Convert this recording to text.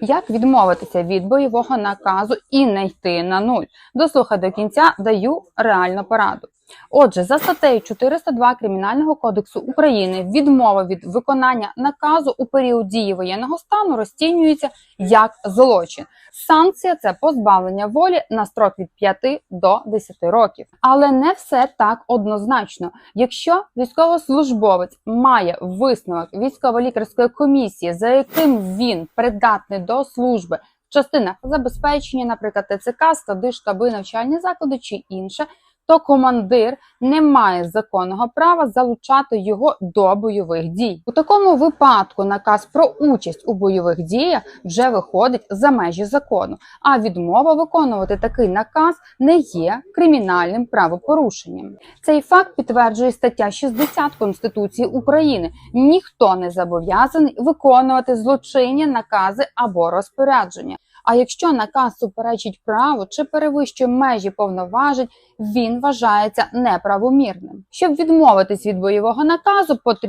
Як відмовитися від бойового наказу і не йти на нуль? Дослухай до кінця, даю реальну пораду. Отже, за статтею 402 Кримінального кодексу України відмова від виконання наказу у період дії воєнного стану розцінюється як злочин. Санкція це позбавлення волі на строк від 5 до 10 років. Але не все так однозначно. Якщо військовослужбовець має висновок військово-лікарської комісії, за яким він придатний до служби в частинах забезпечення, наприклад, ТЦК, склади, штаби, навчальні заклади чи інше, то командир не має законного права залучати його до бойових дій. У такому випадку наказ про участь у бойових діях вже виходить за межі закону, а відмова виконувати такий наказ не є кримінальним правопорушенням. Цей факт підтверджує стаття 60 Конституції України. Ніхто не зобов'язаний виконувати злочинні накази або розпорядження. А якщо наказ суперечить праву чи перевищує межі повноважень, він вважається неправомірним. Щоб відмовитись від бойового наказу, потрібно